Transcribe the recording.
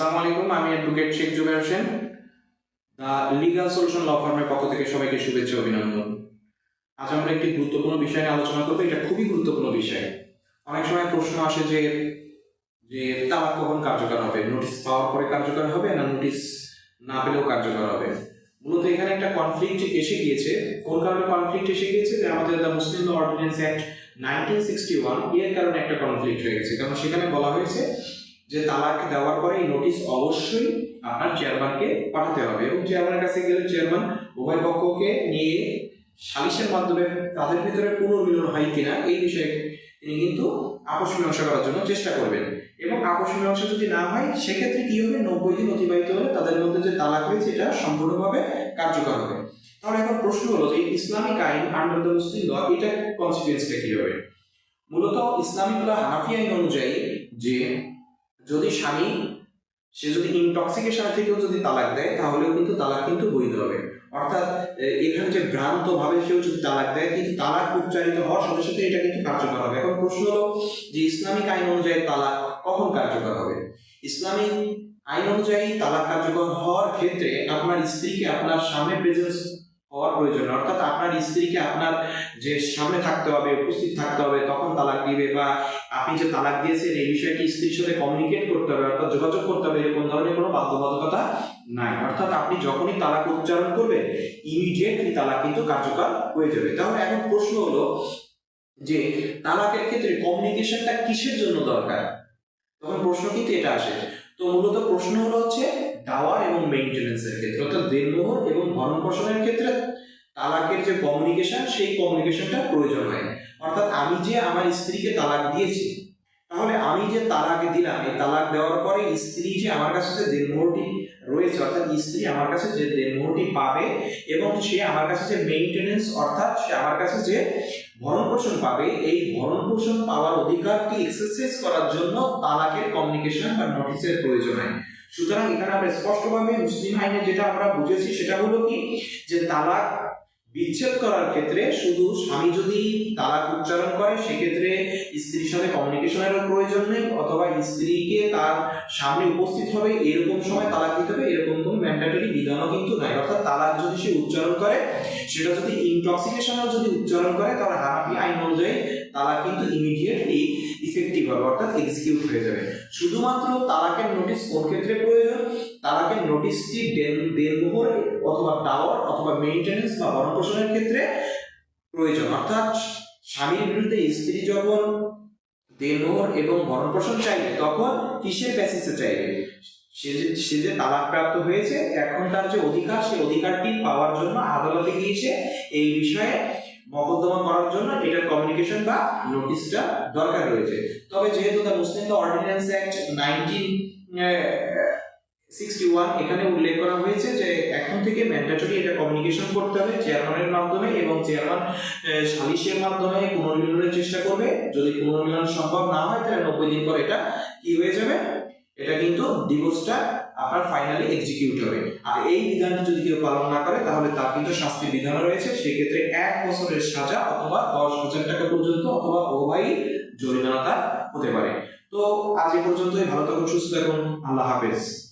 আসসালামু আলাইকুম, আমি advocate Sheikh Zuber Hossain. The legal solution law ফার্মের পক্ষ থেকে সবাইকে শুভেচ্ছা অভিনন্দন। আজ আমরা একটি গুরুত্বপূর্ণ বিষয় নিয়ে আলোচনা করব, এটা খুবই গুরুত্বপূর্ণ বিষয়। অনেক সময় প্রশ্ন আসে যে যে তালাক কখন কার্যকর হবে? নোটিশ পাওয়ার পরে কার্যকর হবে না নোটিশ না পেলেও কার্যকর হবে? মূলত এখানে একটা কনফ্লিক্ট এসে গিয়েছে। কোন কারণে কনফ্লিক্ট এসে গিয়েছে? যে আমাদের the Muslim ordinance act nineteen sixty one, এর কারণে একটা কনফ্লিক্ট হয়ে গেছে। কারণ সেখানে বলা হয়েছে যে তালাক দেওয়ার পরে এই নোটিশ অবশ্যই আপনার চেয়ারম্যানকে পাঠাতে হবে এবং চেয়ারম্যানের কাছে গেলে চেয়ারম্যান উভয় পক্ষকে নিয়ে সালিশের মাধ্যমে তাদের ভিতরে পুনর্মিলন হয় কিনা এই বিষয়ে তিনি কিন্তু আপোষ মীমাংসা করার জন্য চেষ্টা করবেন। এবং আপোষ মীমাংসা যদি না হয়, সেক্ষেত্রে কি হবে? নব্বই দিন অতিবাহিত হলে তাদের মধ্যে যে তালাক হয়েছে, এটা সম্পূর্ণভাবে কার্যকর হবে। তাহলে এখন প্রশ্ন হলো যে ইসলামিক আইন আন্ডার দ্য মুসলিম ল এটা কনসিকুয়েন্সটা কি হবে মূলত ইসলামিক ল হানাফি আইন অনুযায়ী যে যদি স্বামী, সে যদি ইনটক্সিকেশন থেকেও যদি তালাক দেয়, তাহলেও কিন্তু তালাক কিন্তু বৈধ হবে। অর্থাৎ এখানে যে ভ্রান্ত ভাবে সেও যদি তালাক দেয়, কিন্তু তালাক উচ্চারিত হওয়ার সাথে সাথে এটা কিন্তু কার্যকর হবে। এখন প্রশ্ন হলো যে ইসলামিক আইন অনুযায়ী তালাক কখন কার্যকর হবে? ইসলামিক আইন অনুযায়ী তালাক কার্যকর হওয়ার ক্ষেত্রে আপনার স্ত্রীকে আপনার সামনে প্রেজেন্স হওয়ার প্রয়োজন অর্থাৎ আপনার স্ত্রীকে আপনার যে সামনে থাকতে হবে, উপস্থিত থাকতে হবে, তখন তালাক দিবে বা আপনি যে তালাক দিয়েছেন, এই বিষয়টি স্ত্রীর সাথে কমিউনিকেট করতে হবে? অর্থাৎ যোগাযোগ করতে হবে, এরকম ধরনের কোনো বাধ্যবাধকতা নাই। অর্থাৎ আপনি যখনই তালাক উচ্চারণ করবেন ইমিডিয়েটলি তালাক কিন্তু কার্যকর হয়ে যাবে। তাহলে এখন প্রশ্ন হলো যে তালাকের ক্ষেত্রে কমিউনিকেশনটা কিসের জন্য দরকার? তখন প্রশ্ন কিন্তু এটা আসে। তো মূলত প্রশ্ন হলো হচ্ছে দাওয়ার এবং মেইনটেনেন্সের ক্ষেত্রে। দেনমোহর এবং ভরণ পোষণের ক্ষেত্রে তালাকের যে কমিউনিকেশন সেই কমিউনিকেশনটা প্রয়োজন হয়। অর্থাৎ আমি যে আমার স্ত্রীকে তালাক দিয়েছি তাহলে আমি যে তালাক দিলাম, এই তালাক দেওয়ার পরে স্ত্রী যে আমার কাছে যে দেনমোহরটি রয়েছে, অর্থাৎ স্ত্রী আমার কাছে যে দেনমোহরটি পাবে এবং সে আমার কাছে যে মেইনটেনেন্স অর্থাৎ সে আমার কাছে যে ভরণ পোষণ পাবে, এই ভরণ পোষণ পাওয়ার অধিকারটি এক্সারসাইজ করার জন্য তালাকের কমিউনিকেশন বা নোটিশের প্রয়োজন হয়। সুতরাং এখানে আমরা স্পষ্টভাবে মুসলিম আইনে যেটা আমরা বুঝেছি সেটা হলো কি? যে তালাক বিচ্ছেদ করার ক্ষেত্রে শুধু স্বামী যদি তালাক উচ্চারণ করে, সেক্ষেত্রে স্ত্রীর সাথে কমিউনিকেশনেরও প্রয়োজন নেই, অথবা স্ত্রীকে তার সামনে উপস্থিত হবে, এরকম সময় তালাক দিতে হবে, এরকম কোনো ম্যান্ডেটরি বিধানও কিন্তু নাই। অর্থাৎ তালাক যদি সে উচ্চারণ করে, সেটা যদি ইনটক্সিকেশনও যদি উচ্চারণ করে, তাহলে হানাফি আইন অনুযায়ী তালাক কিন্তু ইমিডিয়েটলি ইফেক্টিভ হবে, অর্থাৎ এক্সিকিউট হয়ে যাবে। শুধুমাত্র তালাকের নোটিশ কোন ক্ষেত্রে প্রয়োজন? তালাকের নোটিশটি দেন, দেনমোহর অথবা টাওয়ার অথবা মেইনটেনেন্স বা ভরণপোষণের ক্ষেত্রে প্রয়োজন। অর্থাৎ স্বামীর বিরুদ্ধে স্ত্রী যখন দেনমোহর এবং পোষণ চাইবে, তখন কিসের বেসিসে চাইবে? সে যে সে যে তালাক প্রাপ্ত হয়েছে, এখন তার যে অধিকার সেই অধিকারটি পাওয়ার জন্য আদালতে গিয়েছে। এই বিষয়ে মকদ্দমা করার জন্য এটার কমিউনিকেশন বা নোটিশটা দরকার রয়েছে। তবে যেহেতু the Muslim law ordinance act nineteen sixty one এখানে উল্লেখ করা হয়েছে যে এখন থেকে ম্যান্ডেটরি এটা কমিউনিকেশন করতে হবে চেয়ারম্যানের মাধ্যমে এবং চেয়ারম্যান সালিশের মাধ্যমে পুনর্মিলনের চেষ্টা করবে। যদি পুনর্মিলন সম্ভব না হয়, তাহলে নব্বই দিন পর এটা কি হয়ে যাবে? এটা কিন্তু ডিভোর্সটা আপনার ফাইনালি এক্সিকিউট হবে। আর এই বিধানটি যদি কেউ পালন না করে, তাহলে তার কিন্তু শাস্তি বিধান রয়েছে। সেক্ষেত্রে এক বছরের সাজা অথবা দশ হাজার টাকা পর্যন্ত অথবা ওবাই জরিমানা হতে পারে। তো আজ এ পর্যন্তই। ভালো থাকুন, সুস্থ থাকুন। আল্লাহ হাফেজ।